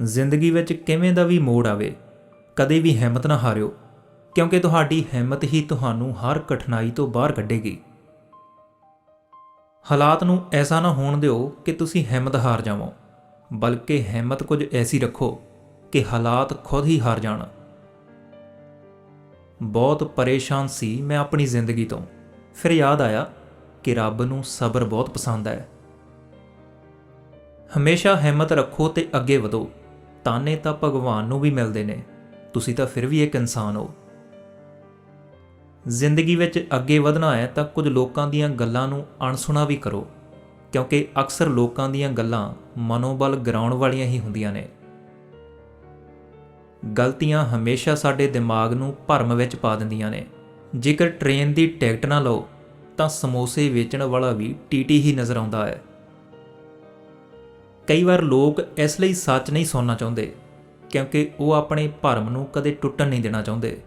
ਜ਼ਿੰਦਗੀ ਵਿੱਚ ਕਿਵੇਂ ਦਾ ਵੀ ਮੋੜ ਆਵੇ, ਕਦੇ ਵੀ ਹਿੰਮਤ ਨਾ ਹਾਰਿਓ, ਕਿਉਂਕਿ ਤੁਹਾਡੀ ਹਿੰਮਤ ਹੀ ਤੁਹਾਨੂੰ ਹਰ ਕਠਿਨਾਈ ਤੋਂ ਬਾਹਰ ਕੱਢੇਗੀ। ਹਾਲਾਤ ਨੂੰ ਐਸਾ ਨਾ ਹੋਣ ਦਿਓ ਕਿ ਤੁਸੀਂ ਹਿੰਮਤ ਹਾਰ ਜਾਵੋ, ਬਲਕਿ ਹਿੰਮਤ ਕੁਝ ਐਸੀ ਰੱਖੋ ਕਿ ਹਾਲਾਤ ਖੁਦ ਹੀ ਹਾਰ ਜਾਣ। ਬਹੁਤ ਪਰੇਸ਼ਾਨ ਸੀ ਮੈਂ ਆਪਣੀ ਜ਼ਿੰਦਗੀ ਤੋਂ। ਫਿਰ ਯਾਦ ਆਇਆ ਕਿ ਰੱਬ ਨੂੰ ਸਬਰ ਬਹੁਤ ਪਸੰਦ ਹੈ। ਹਮੇਸ਼ਾ ਹਿੰਮਤ ਰੱਖੋ ਤੇ ਅੱਗੇ ਵਧੋ। ਤਾਨੇ ਤਾਂ ਭਗਵਾਨ ਨੂੰ ਵੀ ਮਿਲਦੇ ਨੇ। ਤੁਸੀਂ ਤਾਂ ਫਿਰ ਵੀ ਇੱਕ ਇਨਸਾਨ ਹੋ। ਜ਼ਿੰਦਗੀ ਵਿੱਚ ਅੱਗੇ ਵਧਣਾ ਹੈ ਤਾਂ ਕੁਝ ਲੋਕਾਂ ਦੀਆਂ ਗੱਲਾਂ ਨੂੰ ਅਣਸੁਣਾ ਵੀ ਕਰੋ, ਕਿਉਂਕਿ ਅਕਸਰ ਲੋਕਾਂ ਦੀਆਂ ਗੱਲਾਂ ਮਨੋਬਲ ਗਰਾਉਣ ਵਾਲੀਆਂ ਹੀ ਹੁੰਦੀਆਂ ਨੇ। ਗਲਤੀਆਂ ਹਮੇਸ਼ਾ ਸਾਡੇ ਦਿਮਾਗ ਨੂੰ ਭਰਮ ਵਿੱਚ ਪਾ ਦਿੰਦੀਆਂ ਨੇ। ਜੇਕਰ ਟ੍ਰੇਨ ਦੀ ਟਿਕਟ ਨਾ ਲਓ, ਤਾਂ ਸਮੋਸੇ ਵੇਚਣ ਵਾਲਾ ਵੀ ਟੀਟੀ ਹੀ ਨਜ਼ਰ ਆਉਂਦਾ ਹੈ। ਕਈ ਵਾਰ ਲੋਕ ਇਸ ਲਈ ਸੱਚ ਨਹੀਂ ਸੁਣਨਾ ਚਾਹੁੰਦੇ, ਕਿਉਂਕਿ ਉਹ ਆਪਣੇ ਭਰਮ ਨੂੰ ਕਦੇ ਟੁੱਟਣ ਨਹੀਂ ਦੇਣਾ ਚਾਹੁੰਦੇ।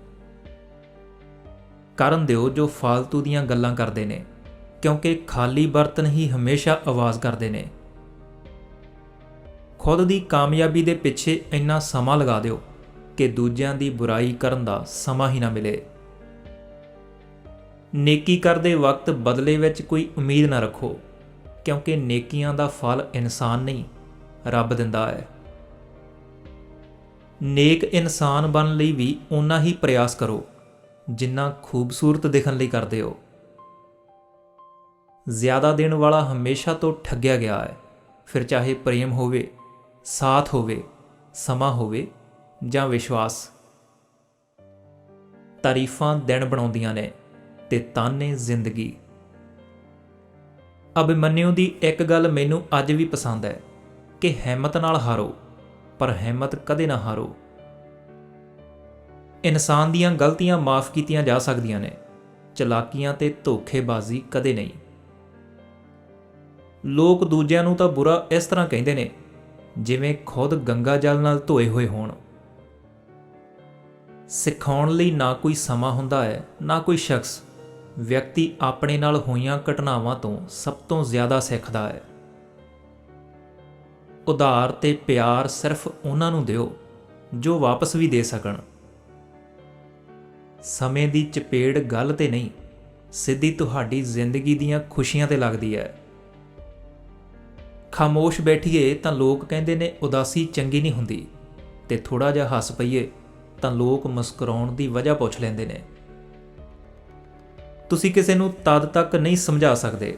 ਕਰਨ ਦਿਓ ਜੋ ਫਾਲਤੂ ਦੀਆਂ ਗੱਲਾਂ ਕਰਦੇ ਨੇ, ਕਿਉਂਕਿ ਖਾਲੀ ਬਰਤਨ ਹੀ ਹਮੇਸ਼ਾ ਆਵਾਜ਼ ਕਰਦੇ ਨੇ। ਖੁਦ ਦੀ ਕਾਮਯਾਬੀ ਦੇ ਪਿੱਛੇ ਇੰਨਾ ਸਮਾਂ ਲਗਾ ਦਿਓ ਕਿ ਦੂਜਿਆਂ ਦੀ ਬੁਰਾਈ ਕਰਨ ਦਾ ਸਮਾਂ ਹੀ ਨਾ ਮਿਲੇ। ਨੇਕੀ ਕਰਦੇ ਵਕਤ ਬਦਲੇ ਵਿੱਚ ਕੋਈ ਉਮੀਦ ਨਾ ਰੱਖੋ। ਕਿਉਂਕਿ ਨੇਕੀਆਂ ਦਾ ਫਲ ਇਨਸਾਨ ਨਹੀਂ, ਰੱਬ ਦਿੰਦਾ ਹੈ। ਨੇਕ ਇਨਸਾਨ ਬਣਨ ਲਈ ਵੀ ਓਨਾ ਹੀ ਪ੍ਰਯਾਸ ਕਰੋ, ਜਿੰਨਾ ਖੂਬਸੂਰਤ ਦਿਖਣ ਲਈ ਕਰਦੇ ਹੋ। ਜ਼ਿਆਦਾ ਦੇਣ ਵਾਲਾ ਹਮੇਸ਼ਾ ਤੋਂ ਠੱਗਿਆ ਗਿਆ ਹੈ। ਫਿਰ ਚਾਹੇ ਪ੍ਰੇਮ ਹੋਵੇ, ਸਾਥ ਹੋਵੇ, ਸਮਾਂ ਹੋਵੇ ਜਾਂ ਵਿਸ਼ਵਾਸ। ਤਾਰੀਫਾਂ ਦਿਨ ਬਣਾਉਂਦੀਆਂ ਨੇ ਤੇ ਤਾਨੇ ਜ਼ਿੰਦਗੀ। ਅਭਿਮਨਿਉ ਦੀ ਇੱਕ ਗੱਲ ਮੈਨੂੰ ਅੱਜ ਵੀ ਪਸੰਦ ਹੈ ਕਿ ਹਿੰਮਤ ਨਾਲ ਹਾਰੋ, ਪਰ ਹਿੰਮਤ ਕਦੇ ਨਾ ਹਾਰੋ। ਇਨਸਾਨ ਦੀਆਂ ਗਲਤੀਆਂ ਮਾਫ ਕੀਤੀਆਂ ਜਾ ਸਕਦੀਆਂ ਨੇ, ਚਲਾਕੀਆਂ ਤੇ ਧੋਖੇਬਾਜ਼ੀ ਕਦੇ ਨਹੀਂ। ਲੋਕ ਦੂਜਿਆਂ ਨੂੰ ਤਾਂ ਬੁਰਾ ਇਸ ਤਰ੍ਹਾਂ ਕਹਿੰਦੇ ਨੇ, ਜਿਵੇਂ ਖੁਦ ਗੰਗਾ ਜਲ ਨਾਲ ਧੋਏ ਹੋਏ ਹੋਣ। ਸਿਖਾਉਣ ਲਈ ਨਾ ਕੋਈ ਸਮਾਂ ਹੁੰਦਾ ਹੈ, ਨਾ ਕੋਈ ਸ਼ਖਸ। ਵਿਅਕਤੀ ਆਪਣੇ ਨਾਲ ਹੋਈਆਂ ਘਟਨਾਵਾਂ ਤੋਂ ਸਭ ਤੋਂ ਜ਼ਿਆਦਾ ਸਿੱਖਦਾ ਹੈ। ਉਧਾਰ ਤੇ ਪਿਆਰ ਸਿਰਫ ਉਹਨਾਂ ਨੂੰ ਦਿਓ ਜੋ ਵਾਪਸ ਵੀ ਦੇ ਸਕਣ। ਸਮੇਂ ਦੀ ਚਪੇੜ ਗੱਲ ਤੇ ਨਹੀਂ, ਸਿੱਧੀ ਤੁਹਾਡੀ ਜ਼ਿੰਦਗੀ ਦੀਆਂ ਖੁਸ਼ੀਆਂ ਤੇ ਲੱਗਦੀ ਹੈ। ਖਾਮੋਸ਼ ਬੈਠੀਏ ਤਾਂ ਲੋਕ ਕਹਿੰਦੇ ਨੇ ਉਦਾਸੀ ਚੰਗੀ ਨਹੀਂ ਹੁੰਦੀ ਤੇ ਥੋੜਾ ਜਿਹਾ ਹੱਸ ਪਈਏ ਤਾਂ ਲੋਕ ਮੁਸਕਰਾਉਣ ਦੀ ਵਜ੍ਹਾ ਪੁੱਛ ਲੈਂਦੇ ਨੇ। ਤੁਸੀਂ ਕਿਸੇ ਨੂੰ ਤਦ ਤੱਕ ਨਹੀਂ ਸਮਝਾ ਸਕਦੇ,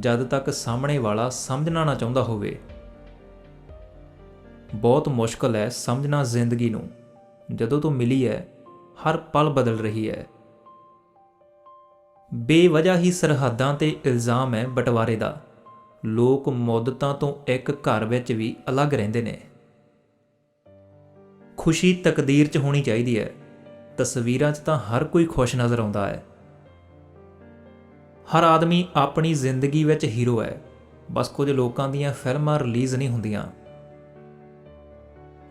ਜਦ ਤੱਕ ਸਾਹਮਣੇ ਵਾਲਾ ਸਮਝਣਾ ਨਾ ਚਾਹੁੰਦਾ ਹੋਵੇ। ਬਹੁਤ ਮੁਸ਼ਕਲ ਹੈ ਸਮਝਣਾ ਜ਼ਿੰਦਗੀ ਨੂੰ। ਜਦੋਂ ਤੋਂ ਮਿਲੀ ਹੈ, ਹਰ ਪਲ ਬਦਲ ਰਹੀ ਹੈ। ਬੇਵਜ੍ਹਾ ਹੀ ਸਰਹੱਦਾਂ ਤੇ ਇਲਜ਼ਾਮ ਹੈ ਬਟਵਾਰੇ ਦਾ। ਲੋਕ ਮੁੱਦਤਾਂ ਤੋਂ ਇੱਕ ਘਰ ਵਿੱਚ ਵੀ ਅਲੱਗ ਰਹਿੰਦੇ ਨੇ। ਖੁਸ਼ੀ ਤਕਦੀਰ 'ਚ ਹੋਣੀ ਚਾਹੀਦੀ ਹੈ। ਤਸਵੀਰਾਂ 'ਚ ਤਾਂ ਹਰ ਕੋਈ ਖੁਸ਼ ਨਜ਼ਰ ਆਉਂਦਾ ਹੈ। ਹਰ ਆਦਮੀ ਆਪਣੀ ਜ਼ਿੰਦਗੀ ਵਿੱਚ ਹੀਰੋ ਹੈ। ਬਸ ਕੁਝ ਲੋਕਾਂ ਦੀਆਂ ਫਿਲਮਾਂ ਰਿਲੀਜ਼ ਨਹੀਂ ਹੁੰਦੀਆਂ।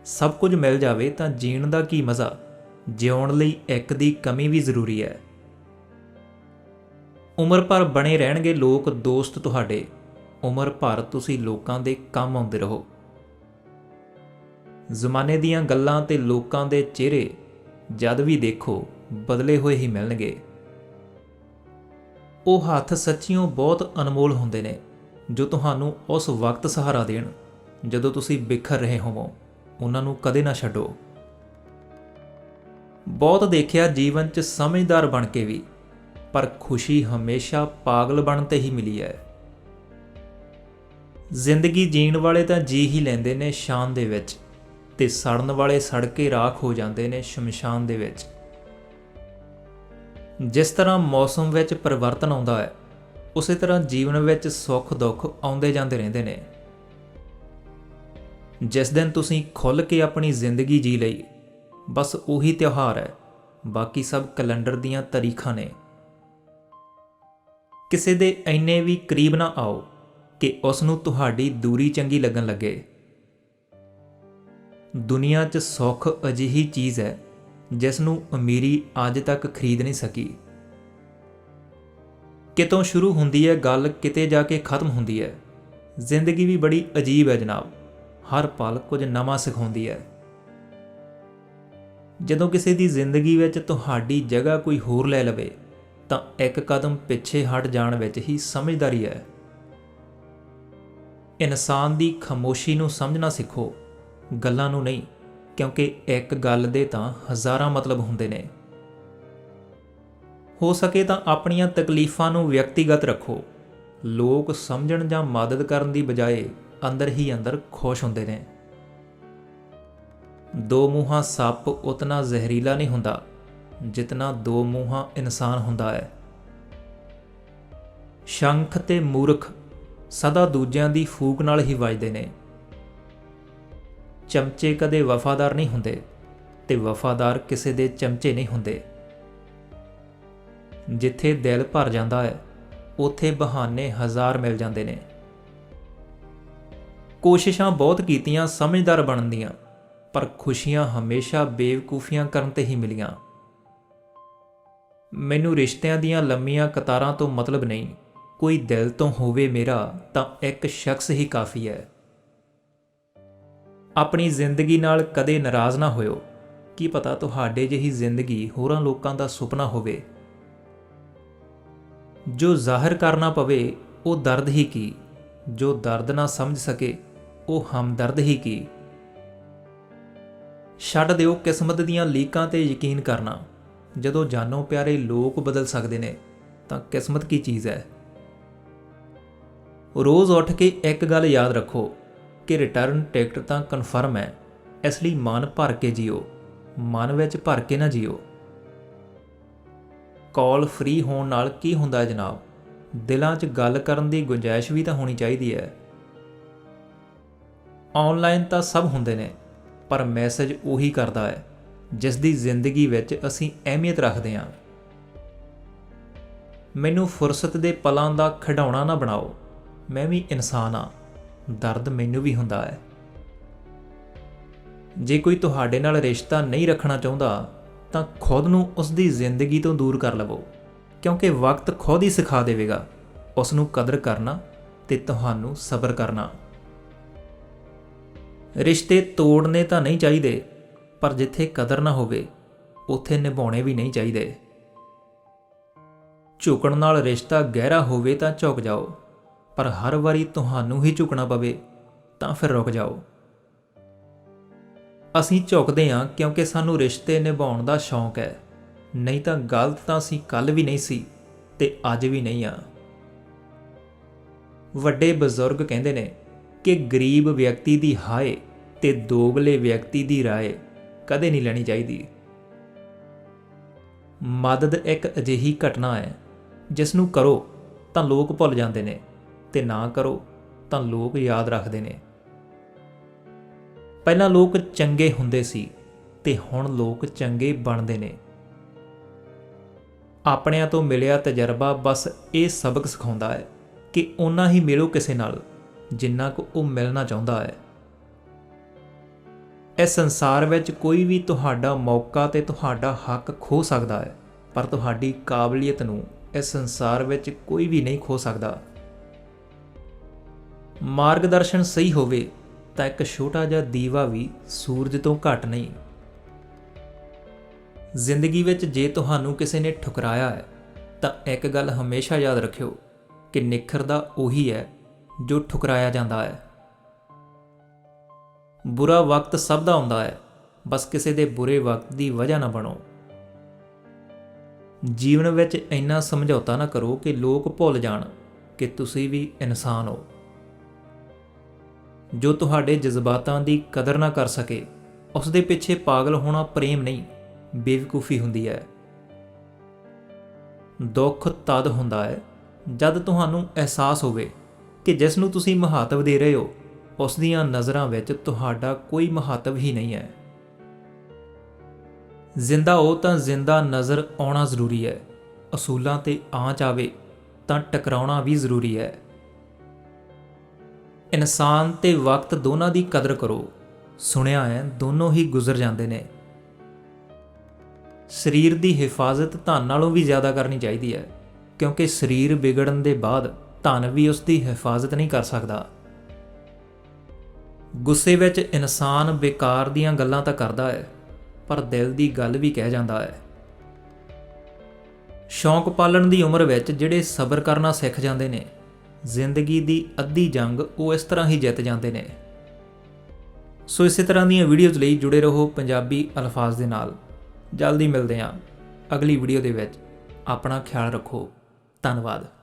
ਸਭ ਕੁਝ ਮਿਲ ਜਾਵੇ ਤਾਂ ਜੀਣ ਦਾ ਕੀ ਮਜ਼ਾ? ਜਿਉਣ ਲਈ ਇੱਕ ਦੀ ਕਮੀ ਵੀ ਜ਼ਰੂਰੀ ਹੈ। ਉਮਰ ਭਰ ਬਣੇ ਰਹਿਣਗੇ ਲੋਕ ਦੋਸਤ ਤੁਹਾਡੇ। ਉਮਰ ਭਰ ਤੁਸੀਂ ਲੋਕਾਂ ਦੇ ਕੰਮ ਆਉਂਦੇ ਰਹੋ। ਜ਼ਮਾਨੇ ਦੀਆਂ ਗੱਲਾਂ ਤੇ ਲੋਕਾਂ ਦੇ ਚਿਹਰੇ ਜਦ ਵੀ ਦੇਖੋ ਬਦਲੇ ਹੋਏ ਹੀ ਮਿਲਣਗੇ। ਉਹ ਹੱਥ ਸੱਚੀਓ ਬਹੁਤ ਅਨਮੋਲ ਹੁੰਦੇ ਨੇ, ਜੋ ਤੁਹਾਨੂੰ ਉਸ ਵਕਤ ਸਹਾਰਾ ਦੇਣ, ਜਦੋਂ ਤੁਸੀਂ ਬਿਖਰ ਰਹੇ ਹੋਵੋ। ਉਹਨਾਂ ਨੂੰ ਕਦੇ ਨਾ ਛੱਡੋ। ਬਹੁਤ ਦੇਖਿਆ ਜੀਵਨ 'ਚ ਸਮਝਦਾਰ ਬਣ ਕੇ ਵੀ, ਪਰ ਖੁਸ਼ੀ ਹਮੇਸ਼ਾ ਪਾਗਲ ਬਣ ਤੇ ਹੀ ਮਿਲੀ ਹੈ। ਜ਼ਿੰਦਗੀ ਜੀਣ ਵਾਲੇ ਤਾਂ ਜੀ ਹੀ ਲੈਂਦੇ ਨੇ ਸ਼ਾਨ ਦੇ ਵਿੱਚ ਤੇ ਸੜਨ ਵਾਲੇ ਸੜ ਕੇ ਰਾਖ ਹੋ ਜਾਂਦੇ ਨੇ ਸ਼ਮਸ਼ਾਨ ਦੇ ਵਿੱਚ। ਜਿਸ ਤਰ੍ਹਾਂ ਮੌਸਮ ਵਿੱਚ ਪਰਿਵਰਤਨ ਆਉਂਦਾ ਹੈ, ਉਸੇ ਤਰ੍ਹਾਂ ਜੀਵਨ ਵਿੱਚ ਸੁੱਖ ਦੁੱਖ ਆਉਂਦੇ ਜਾਂਦੇ ਰਹਿੰਦੇ ਨੇ। ਜਿਸ ਦਿਨ ਤੁਸੀਂ ਖੁੱਲ ਕੇ ਆਪਣੀ ਜ਼ਿੰਦਗੀ ਜੀ ਲਈ, ਬਸ ਉਹੀ ਤਿਉਹਾਰ ਹੈ, ਬਾਕੀ ਸਭ ਕੈਲੰਡਰ ਦੀਆਂ ਤਾਰੀਖਾਂ ਨੇ। ਕਿਸੇ ਦੇ ਐਨੇ ਵੀ ਕਰੀਬ ਨਾ ਆਓ ਕਿ ਉਸ ਨੂੰ ਤੁਹਾਡੀ ਦੂਰੀ ਚੰਗੀ ਲੱਗਣ ਲੱਗੇ। ਦੁਨੀਆ 'ਚ ਸੁੱਖ ਅਜਿਹੀ ਚੀਜ਼ ਹੈ ਜਿਸ ਨੂੰ ਅਮੀਰੀ ਅੱਜ ਤੱਕ ਖਰੀਦ ਨਹੀਂ ਸਕੀ। ਕਿਤੋਂ ਸ਼ੁਰੂ ਹੁੰਦੀ ਹੈ ਗੱਲ, ਕਿਤੇ ਜਾ ਕੇ ਖਤਮ ਹੁੰਦੀ ਹੈ। ਜ਼ਿੰਦਗੀ ਵੀ ਬੜੀ ਅਜੀਬ ਹੈ ਜਨਾਬ। ਹਰ ਪਲ ਕੁਝ ਨਵਾਂ ਸਿਖਾਉਂਦੀ ਹੈ। ਜਦੋਂ ਕਿਸੇ ਦੀ ਜ਼ਿੰਦਗੀ ਵਿੱਚ ਤੁਹਾਡੀ ਜਗ੍ਹਾ ਕੋਈ ਹੋਰ ਲੈ ਲਵੇ, ਤਾਂ ਇੱਕ ਕਦਮ ਪਿੱਛੇ ਹਟ ਜਾਣ ਵਿੱਚ ਹੀ ਸਮਝਦਾਰੀ ਹੈ। ਇਨਸਾਨ ਦੀ ਖਾਮੋਸ਼ੀ ਨੂੰ ਸਮਝਣਾ ਸਿੱਖੋ, ਗੱਲਾਂ ਨੂੰ ਨਹੀਂ। ਕਿਉਂਕਿ ਇੱਕ ਗੱਲ ਦੇ ਤਾਂ ਹਜ਼ਾਰਾਂ ਮਤਲਬ ਹੁੰਦੇ ਨੇ। ਹੋ ਸਕੇ ਤਾਂ ਆਪਣੀਆਂ ਤਕਲੀਫਾਂ ਨੂੰ ਵਿਅਕਤੀਗਤ ਰੱਖੋ। ਲੋਕ ਸਮਝਣ ਜਾਂ ਮਦਦ ਕਰਨ ਦੀ ਬਜਾਏ ਅੰਦਰ ਹੀ ਅੰਦਰ ਖੁਸ਼ ਹੁੰਦੇ ਨੇ। ਦੋ ਮੂੰਹਾਂ ਸੱਪ ਉਤਨਾ ਜ਼ਹਿਰੀਲਾ ਨਹੀਂ ਹੁੰਦਾ, ਜਿਤਨਾ ਦੋ ਮੂੰਹਾਂ ਇਨਸਾਨ ਹੁੰਦਾ ਹੈ। ਸ਼ੰਖ ਤੇ ਮੂਰਖ ਸਦਾ ਦੂਜਿਆਂ ਦੀ ਫੂਕ ਨਾਲ ਹੀ ਵੱਜਦੇ ਨੇ। ਚਮਚੇ ਕਦੇ ਵਫਾਦਾਰ ਨਹੀਂ ਹੁੰਦੇ ਤੇ ਵਫਾਦਾਰ ਕਿਸੇ ਦੇ ਚਮਚੇ ਨਹੀਂ ਹੁੰਦੇ। ਜਿੱਥੇ ਦਿਲ ਭਰ ਜਾਂਦਾ ਹੈ, ਉੱਥੇ ਬਹਾਨੇ ਹਜ਼ਾਰ ਮਿਲ ਜਾਂਦੇ ਨੇ। ਕੋਸ਼ਿਸ਼ਾਂ ਬਹੁਤ ਕੀਤੀਆਂ, ਸਮਝਦਾਰ ਬਣਨ ਦੀਆਂ ਪਰ ਖੁਸ਼ੀਆਂ ਹਮੇਸ਼ਾ ਬੇਵਕੂਫੀਆਂ ਕਰਨ ਤੇ ਹੀ ਮਿਲੀਆਂ। ਮੈਨੂੰ ਰਿਸ਼ਤਿਆਂ ਦੀਆਂ ਲੰਮੀਆਂ ਕਤਾਰਾਂ ਤੋਂ ਮਤਲਬ ਨਹੀਂ, ਕੋਈ ਦਿਲ ਤੋਂ ਹੋਵੇ ਮੇਰਾ ਤਾਂ ਇੱਕ ਸ਼ਖਸ ਹੀ ਕਾਫੀ ਹੈ। ਆਪਣੀ ਜ਼ਿੰਦਗੀ ਨਾਲ ਕਦੇ ਨਾਰਾਜ਼ ਨਾ ਹੋਇਓ। ਕੀ ਪਤਾ ਤੁਹਾਡੇ ਜਿਹੀ ਜ਼ਿੰਦਗੀ ਹੋਰਾਂ ਲੋਕਾਂ ਦਾ ਸੁਪਨਾ ਹੋਵੇ। ਜੋ ਜ਼ਾਹਿਰ ਕਰਨਾ ਪਵੇ, ਉਹ ਦਰਦ ਹੀ ਕੀ? ਜੋ ਦਰਦ ਨਾ ਸਮਝ ਸਕੇ, ਉਹ ਹਮਦਰਦ ਹੀ ਕੀ? ਛੱਡ ਦਿਓ ਕਿਸਮਤ ਦੀਆਂ ਲੀਕਾਂ ਤੇ ਯਕੀਨ ਕਰਨਾ। ਜਦੋਂ ਜਾਨੋ ਪਿਆਰੇ ਲੋਕ ਬਦਲ ਸਕਦੇ ਨੇ, ਤਾਂ ਕਿਸਮਤ ਕੀ ਚੀਜ਼ ਹੈ? ਰੋਜ਼ ਉੱਠ ਕੇ ਇੱਕ ਗੱਲ ਯਾਦ ਰੱਖੋ। ਕਿ ਰਿਟਰਨ ਟਿਕਟ ਤਾਂ ਕਨਫਰਮ ਹੈ। ਇਸ ਲਈ ਮਨ ਭਰ ਕੇ ਜਿਓ। ਮਨ ਵਿੱਚ ਭਰ ਕੇ ਨਾ ਜਿਓ। ਕਾਲ ਫ੍ਰੀ ਹੋਣ ਨਾਲ ਕੀ ਹੁੰਦਾ ਹੈ ਜਨਾਬ? ਦਿਲਾਂ 'ਚ ਗੱਲ ਕਰਨ ਦੀ ਗੁੰਜਾਇਸ਼ ਵੀ ਤਾਂ ਹੋਣੀ ਚਾਹੀਦੀ ਹੈ। ਆਨਲਾਈਨ ਤਾਂ ਸਭ ਹੁੰਦੇ ਨੇ, ਪਰ ਮੈਸੇਜ ਉਹੀ ਕਰਦਾ ਹੈ, ਜਿਸ ਦੀ ਜ਼ਿੰਦਗੀ ਵਿੱਚ ਅਸੀਂ ਅਹਿਮੀਅਤ ਰੱਖਦੇ ਹਾਂ। ਮੈਨੂੰ ਫੁਰਸਤ ਦੇ ਪਲਾਂ ਦਾ ਖਿਡੌਣਾ ਨਾ ਬਣਾਓ। ਮੈਂ ਵੀ ਇਨਸਾਨ ਹਾਂ। ਦਰਦ ਮੈਨੂੰ ਵੀ ਹੁੰਦਾ ਹੈ। ਜੇ ਕੋਈ ਤੁਹਾਡੇ ਨਾਲ ਰਿਸ਼ਤਾ ਨਹੀਂ ਰੱਖਣਾ ਚਾਹੁੰਦਾ, ਤਾਂ ਖੁਦ ਨੂੰ ਉਸ ਦੀ ਜ਼ਿੰਦਗੀ ਤੋਂ ਦੂਰ ਕਰ ਲਵੋ, ਕਿਉਂਕਿ ਵਕਤ ਖੁਦ ਹੀ ਸਿਖਾ ਦੇਵੇਗਾ। ਉਸ ਨੂੰ ਕਦਰ ਕਰਨਾ ਤੇ ਤੁਹਾਨੂੰ ਸਬਰ ਕਰਨਾ। ਰਿਸ਼ਤੇ ਤੋੜਨੇ ਤਾਂ ਨਹੀਂ ਚਾਹੀਦੇ, ਪਰ ਜਿੱਥੇ ਕਦਰ ਨਾ ਹੋਵੇ, ਉੱਥੇ ਨਿਭਾਉਣੇ ਵੀ ਨਹੀਂ ਚਾਹੀਦੇ। ਝੁਕਣ ਨਾਲ ਰਿਸ਼ਤਾ ਗਹਿਰਾ ਹੋਵੇ ਤਾਂ ਝੁਕ ਜਾਓ। ਪਰ ਹਰ ਵਾਰੀ ਤੁਹਾਨੂੰ ਹੀ ਝੁਕਣਾ ਪਵੇ, ਤਾਂ ਫਿਰ ਰੁਕ ਜਾਓ। ਅਸੀਂ ਝੁਕਦੇ ਹਾਂ ਕਿਉਂਕਿ ਸਾਨੂੰ ਰਿਸ਼ਤੇ ਨਿਭਾਉਣ ਦਾ ਸ਼ੌਂਕ ਹੈ। ਨਹੀਂ ਤਾਂ ਗਲਤ ਤਾਂ ਅਸੀਂ ਕੱਲ ਵੀ ਨਹੀਂ ਸੀ ਤੇ ਅੱਜ ਵੀ ਨਹੀਂ ਆ ਵੱਡੇ ਬਜ਼ੁਰਗ ਕਹਿੰਦੇ ਨੇ ਕਿ ਗਰੀਬ ਵਿਅਕਤੀ ਦੀ ਹਾਏ ਤੇ ਦੋਗਲੇ ਵਿਅਕਤੀ ਦੀ ਰਾਏ ਕਦੇ ਨਹੀਂ ਲੈਣੀ ਚਾਹੀਦੀ। ਮਦਦ ਇੱਕ ਅਜਿਹੀ ਘਟਨਾ ਹੈ ਜਿਸ ਨੂੰ ਕਰੋ ਤਾਂ ਲੋਕ ਭੁੱਲ ਜਾਂਦੇ ਨੇ। ਤੇ ਨਾ ਕਰੋ ਤਾਂ ਲੋਕ ਯਾਦ ਰੱਖਦੇ ਨੇ। ਪਹਿਲਾਂ ਲੋਕ ਚੰਗੇ ਹੁੰਦੇ ਸੀ ਤੇ ਹੁਣ ਲੋਕ ਚੰਗੇ ਬਣਦੇ ਨੇ। ਆਪਣਿਆਂ ਤੋਂ ਮਿਲਿਆ ਤਜਰਬਾ ਬਸ ਇਹ ਸਬਕ ਸਿਖਾਉਂਦਾ ਹੈ ਕਿ ਉਨਾ ਹੀ ਮਿਲੋ ਕਿਸੇ ਨਾਲ ਜਿੰਨਾ ਕੁ ਉਹ ਮਿਲਣਾ ਚਾਹੁੰਦਾ ਹੈ। ਇਸ ਸੰਸਾਰ ਵਿੱਚ ਕੋਈ ਵੀ ਤੁਹਾਡਾ ਮੌਕਾ ਤੇ ਤੁਹਾਡਾ ਹੱਕ ਖੋ ਸਕਦਾ ਹੈ, ਪਰ ਤੁਹਾਡੀ ਕਾਬਲੀਅਤ ਨੂੰ ਇਸ ਸੰਸਾਰ ਵਿੱਚ ਕੋਈ ਵੀ ਨਹੀਂ ਖੋ ਸਕਦਾ। ਮਾਰਗਦਰਸ਼ਨ ਸਹੀ ਹੋਵੇ ਤਾਂ ਇੱਕ ਛੋਟਾ ਜਿਹਾ ਦੀਵਾ ਵੀ ਸੂਰਜ ਤੋਂ ਘੱਟ ਨਹੀਂ। ਜ਼ਿੰਦਗੀ ਵਿੱਚ ਜੇ ਤੁਹਾਨੂੰ ਕਿਸੇ ਨੇ ਠੁਕਰਾਇਆ ਹੈ, ਤਾਂ ਇੱਕ ਗੱਲ ਹਮੇਸ਼ਾ ਯਾਦ ਰੱਖਿਓ ਕਿ ਨਿਖਰਦਾ ਉਹੀ ਹੈ ਜੋ ਠੁਕਰਾਇਆ ਜਾਂਦਾ ਹੈ। ਬੁਰਾ ਵਕਤ ਸਭ ਦਾ ਹੁੰਦਾ ਹੈ, ਬਸ ਕਿਸੇ ਦੇ ਬੁਰੇ ਵਕਤ ਦੀ ਵਜ੍ਹਾ ਨਾ ਬਣੋ। ਜੀਵਨ ਵਿੱਚ ਇੰਨਾ ਸਮਝੌਤਾ ਨਾ ਕਰੋ ਕਿ ਲੋਕ ਭੁੱਲ ਜਾਣ ਕਿ ਤੁਸੀਂ ਵੀ ਇਨਸਾਨ ਹੋ। ਜੋ ਤੁਹਾਡੇ ਜਜ਼ਬਾਤਾਂ ਦੀ ਕਦਰ ਨਾ ਕਰ ਸਕੇ ਉਸ ਦੇ ਪਿੱਛੇ ਪਾਗਲ ਹੋਣਾ ਪ੍ਰੇਮ ਨਹੀਂ, ਬੇਵਕੂਫੀ ਹੁੰਦੀ ਹੈ। ਦੁੱਖ ਤਦ ਹੁੰਦਾ ਹੈ ਜਦ ਤੁਹਾਨੂੰ ਅਹਿਸਾਸ ਹੋਵੇ ਕਿ ਜਿਸ ਨੂੰ ਤੁਸੀਂ ਮਹੱਤਵ ਦੇ ਰਹੇ ਹੋ ਉਸ ਦੀਆਂ ਨਜ਼ਰਾਂ ਵਿੱਚ ਤੁਹਾਡਾ ਕੋਈ ਮਹੱਤਵ ਹੀ ਨਹੀਂ ਹੈ। ਜ਼ਿੰਦਾ ਹੋ ਤਾਂ ਜ਼ਿੰਦਾ ਨਜ਼ਰ ਆਉਣਾ ਜ਼ਰੂਰੀ ਹੈ, ਅਸੂਲਾਂ ਤੇ ਆਂਚ ਆਵੇ ਤਾਂ ਟਕਰਾਉਣਾ ਵੀ ਜ਼ਰੂਰੀ ਹੈ। ਇਨਸਾਨ ਤੇ ਵਕਤ ਦੋਨਾਂ ਦੀ ਕਦਰ ਕਰੋ। ਸੁਣਿਆ ਹੈ, ਦੋਨੋਂ ਹੀ ਗੁਜ਼ਰ ਜਾਂਦੇ ਨੇ। ਸਰੀਰ ਦੀ ਹਿਫਾਜ਼ਤ ਧਨ ਨਾਲੋਂ ਵੀ ਜ਼ਿਆਦਾ ਕਰਨੀ ਚਾਹੀਦੀ ਹੈ, ਕਿਉਂਕਿ ਸਰੀਰ ਵਿਗੜਨ ਦੇ ਬਾਅਦ ਧਨ ਵੀ ਉਸ ਦੀ ਹਿਫਾਜ਼ਤ ਨਹੀਂ ਕਰ ਸਕਦਾ। ਗੁੱਸੇ ਵਿੱਚ ਇਨਸਾਨ ਬੇਕਾਰ ਦੀਆਂ ਗੱਲਾਂ ਤਾਂ ਕਰਦਾ ਹੈ, ਪਰ ਦਿਲ ਦੀ ਗੱਲ ਵੀ ਕਹਿ ਜਾਂਦਾ ਹੈ। ਸ਼ੌਂਕ ਪਾਲਣ ਦੀ ਉਮਰ ਵਿੱਚ ਜਿਹੜੇ ਸਬਰ ਕਰਨਾ ਸਿੱਖ ਜਾਂਦੇ ਨੇ ਜ਼ਿੰਦਗੀ ਦੀ ਅੱਧੀ ਜੰਗ ਉਹ ਇਸ ਤਰ੍ਹਾਂ ਹੀ ਜਿੱਤ ਜਾਂਦੇ ਨੇ। ਸੋ ਇਸੇ ਤਰ੍ਹਾਂ ਦੀਆਂ ਵੀਡੀਓਜ਼ ਲਈ ਜੁੜੇ ਰਹੋ ਪੰਜਾਬੀ ਅਲਫਾਜ਼ ਦੇ ਨਾਲ। ਜਲਦੀ ਮਿਲਦੇ ਹਾਂ ਅਗਲੀ ਵੀਡੀਓ ਦੇ ਵਿੱਚ। ਆਪਣਾ ਖਿਆਲ ਰੱਖੋ। ਧੰਨਵਾਦ।